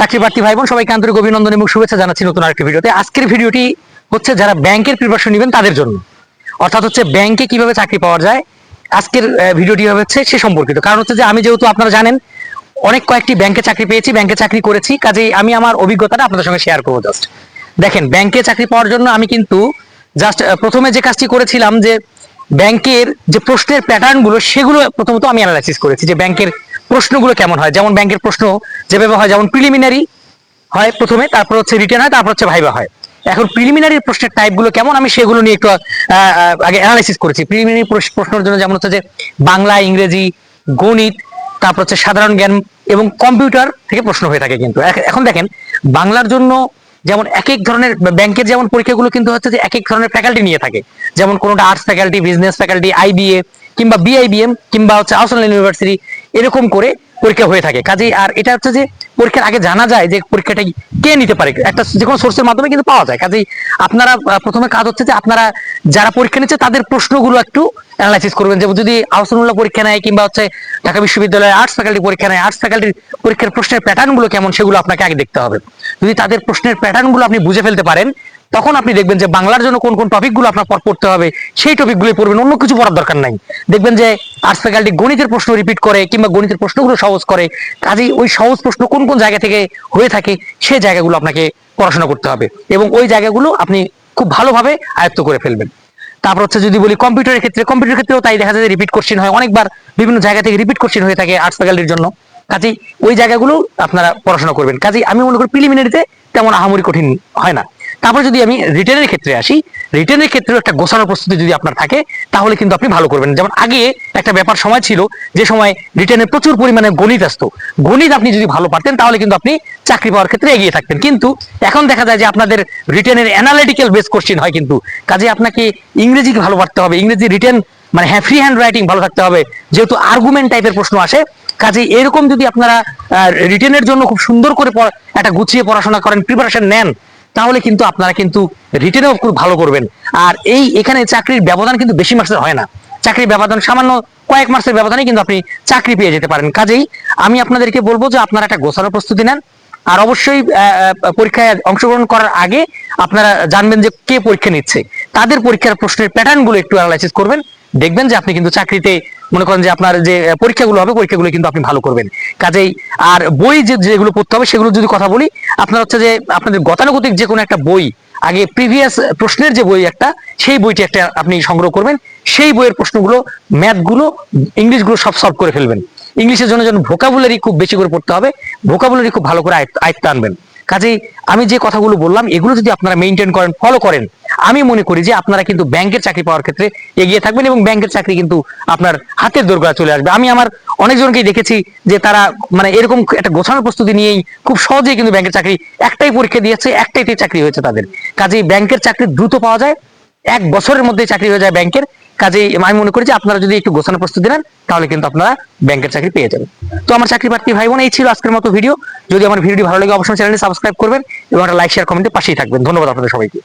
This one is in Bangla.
চাকরি প্রার্থী ভাই বোন সবাইকে আন্তরিক অভিনন্দন এবং শুভেচ্ছা জানাচ্ছি নতুন আরেকটি ভিডিওতে। আজকের ভিডিওটি হচ্ছে যারা ব্যাংকের প্রিপারেশন নেবেন তাদের জন্য। অর্থাৎ হচ্ছে ব্যাংকে কীভাবে চাকরি পাওয়া যায়, আজকের ভিডিওটি হচ্ছে সে সম্পর্কিত। কারণ হচ্ছে যে আমি যেহেতু আপনারা জানেন, অনেক কয়েকটি ব্যাংকে চাকরি পেয়েছি, ব্যাংকে চাকরি করেছি, কাজেই আমি আমার অভিজ্ঞতাটা আপনাদের সঙ্গে শেয়ার করব জাস্ট দেখেন, ব্যাংকে চাকরি পাওয়ার জন্য আমি কিন্তু জাস্ট প্রথমে যে কাজটি করেছিলাম যে ব্যাংকের যে প্রশ্নের প্যাটার্নগুলো, সেগুলো প্রথমত আমি অ্যানালাইসিস করেছি যে ব্যাংকের প্রশ্নগুলো কেমন হয়? যেমন ব্যাংকের প্রশ্ন যেভাবে হয়, যেমন প্রিলিমিনারি হয় প্রথমে, তারপর হচ্ছে রিটার্ন হয়, তারপর হচ্ছে ভাইবা হয়। এখন প্রিলিমিনারি প্রশ্নের টাইপগুলো কেমন? আমি সেগুলো নিয়ে একটু আগে অ্যানালাইসিস করেছি। প্রিলিমিনারি প্রশ্নের জন্য যেমন হচ্ছে যে বাংলা, ইংরেজি, গণিত, তারপর হচ্ছে সাধারণ জ্ঞান এবং কম্পিউটার থেকে প্রশ্ন হয়ে থাকে কিন্তু। এখন দেখেন, বাংলার জন্য যেমন এক এক ধরনের ব্যাংকের যেমন পরীক্ষাগুলো কিন্তু হচ্ছে যে এক এক ধরনের ফ্যাকাল্টি নিয়ে থাকে। যেমন কোনোটা arts faculty business faculty IBA কিংবা বিআইবিএম কিংবা হচ্ছে আউসলান ইউনিভার্সিটি এরকম করে পরীক্ষা হয়ে থাকে। কাজেই আর এটা হচ্ছে যে পরীক্ষার আগে জানা যায় যে পরীক্ষাটা কে নিতে পারে। একটা যে কোনো সোর্সের মাধ্যমে কিন্তু পাওয়া যায়। কাজেই আপনারা প্রথমে কাজ হচ্ছে যে আপনারা যারা পরীক্ষা নিচ্ছে তাদের প্রশ্নগুলো একটু অ্যানালাইসিস করবেন। যে যদি আহসানুল্লাহ পরীক্ষা নেয় কিংবা হচ্ছে ঢাকা বিশ্ববিদ্যালয়ের আর্টস ফ্যাকাল্টি পরীক্ষা নেয় আর্টস ফ্যাকাল্টির পরীক্ষার প্রশ্নের প্যাটার্নগুলো কেমন সেগুলো আপনাকে আগে দেখতে হবে। যদি তাদের প্রশ্নের প্যাটার্নগুলো আপনি বুঝে ফেলতে পারেন তখন আপনি দেখবেন যে বাংলার জন্য কোন কোন টপিকগুলো আপনার পর- পড়তে হবে, সেই টপিকগুলো পড়বেন, অন্য কিছু পড়ার দরকার নাই। দেখবেন যে আর্টস ফ্যাকাল্টি গণিতের প্রশ্ন রিপিট করে কিংবা গণিতের প্রশ্নগুলো সহজ করে, কাজেই ওই সহজ প্রশ্ন কোন কোন জায়গা থেকে হয়ে থাকে সেই জায়গাগুলো আপনাকে পড়াশোনা করতে হবে এবং ওই জায়গাগুলো আপনি খুব ভালোভাবে আয়ত্ত করে ফেলবেন। তারপর হচ্ছে যদি বলি কম্পিউটারের ক্ষেত্রে কম্পিউটার ক্ষেত্রেও তাই দেখা যায় যে রিপিট কোশ্চেন হয়, অনেকবার বিভিন্ন জায়গা থেকে রিপিট কোশ্চেন হয়ে থাকে আর্টস ফ্যাকাল্টির জন্য। কাজেই ওই জায়গাগুলো আপনারা পড়াশোনা করবেন। কাজেই আমি মনে করি প্রিলিমিনারিতে তেমন আহামরি কঠিন হয় না। তারপর যদি আমি রিটেনের ক্ষেত্রে আসি রিটেনের ক্ষেত্রেও একটা গোছানোর প্রস্তুতি যদি আপনার থাকে, তাহলে কিন্তু আপনি ভালো করবেন। যেমন আগে একটা ব্যাপার সময় ছিল, যে সময় রিটেনে প্রচুর পরিমাণে গণিত আসতো। গণিত আপনি যদি ভালো পারতেন, তাহলে কিন্তু আপনি চাকরি পাওয়ার ক্ষেত্রে এগিয়ে থাকতেন। কিন্তু এখন দেখা যায় যে আপনাদের রিটেনের অ্যানালিটিক্যাল বেস কোশ্চেন হয় কিন্তু। কাজে আপনাকে ইংরেজি ভালো পারতে হবে, ইংরেজি রিটেন মানে হ্যাঁ ফ্রি হ্যান্ড রাইটিং ভালো থাকতে হবে। যেহেতু আর্গুমেন্ট টাইপের প্রশ্ন আসে, কাজে এরকম যদি আপনারা রিটেনের জন্য খুব সুন্দর করে একটা গুছিয়ে পড়াশোনা করেন প্রিপারেশন নেন তাহলে কিন্তু আপনারা কিন্তু রিটেনেও খুব ভালো করবেন। আর এই এখানে চাকরির ব্যবধান কিন্তু বেশি মাসের হয় না। চাকরির ব্যবধান সামান্য কয়েক মাসের ব্যবধানে কিন্তু আপনি চাকরি পেয়ে যেতে পারেন। কাজেই আমি আপনাদেরকে বলব যে আপনারা একটা গোছানো প্রস্তুতি নেন। আর অবশ্যই পরীক্ষায় অংশগ্রহণ করার আগে আপনারা জানবেন যে কে পরীক্ষা নিচ্ছে। তাদের পরীক্ষার প্রশ্নের প্যাটার্নগুলো একটু অ্যানালাইসিস করবেন। দেখবেন যে আপনি কিন্তু চাকরিতে মনে করেন যে আপনার যে পরীক্ষাগুলো হবে, পরীক্ষাগুলো কিন্তু আপনি ভালো করবেন। কাজেই আর বই যে, যেগুলো পড়তে হবে, সেগুলো যদি কথা বলি, আপনার হচ্ছে যে, আপনাদের গতানুগতিক যে কোনো একটা বই, আগে প্রিভিয়াস প্রশ্নের যে বই একটা, সেই বইটি একটা আপনি সংগ্রহ করবেন। সেই বইয়ের প্রশ্নগুলো ম্যাথগুলো ইংলিশগুলো সব সলভ করে ফেলবেন। ইংলিশের জন্য যেন ভোকাবুলারি খুব বেশি করে পড়তে হবে ভোকাবুলারি খুব ভালো করে আয়ত্ত- আনবেন। কাজেই আমি যে কথাগুলো বললাম, এগুলো যদি আপনারা মেনটেন করেন ফলো করেন আমি মনে করি যে আপনারা কিন্তু ব্যাংকের চাকরি পাওয়ার ক্ষেত্রে এগিয়ে থাকবেন এবং ব্যাংকের চাকরি কিন্তু আপনার হাতের দোরগোড়া চলে আসবে। আমি আমার অনেকজনকেই দেখেছি যে তারা মানে এরকম একটা গোছানোর প্রস্তুতি নিয়েই খুব সহজেই কিন্তু ব্যাংকের চাকরি একটাই পরীক্ষা দিয়েছে একটাইতে চাকরি হয়েছে তাদের। কাজেই ব্যাংকের চাকরি দ্রুত পাওয়া যায়, এক বছরের মধ্যে চাকরি হয়ে যায় ব্যাংকের। কাজেই আমি মনে করি যে আপনারা যদি একটু গোছানো প্রস্তুতি নেন, তাহলে কিন্তু আপনারা ব্যাংকের চাকরি পেয়ে যাবেন। তো আমার চাকরি প্রার্থী ভাই বোন, এই ছিল আজকের মতো ভিডিও। যদি আমার ভিডিওটি ভালো লাগে, অবশ্যই চ্যানেলটি সাবস্ক্রাইব করবেন এবং একটা লাইক শেয়ার কমেন্টে পাশেই থাকবেন। ধন্যবাদ আপনাদের সবাইকে।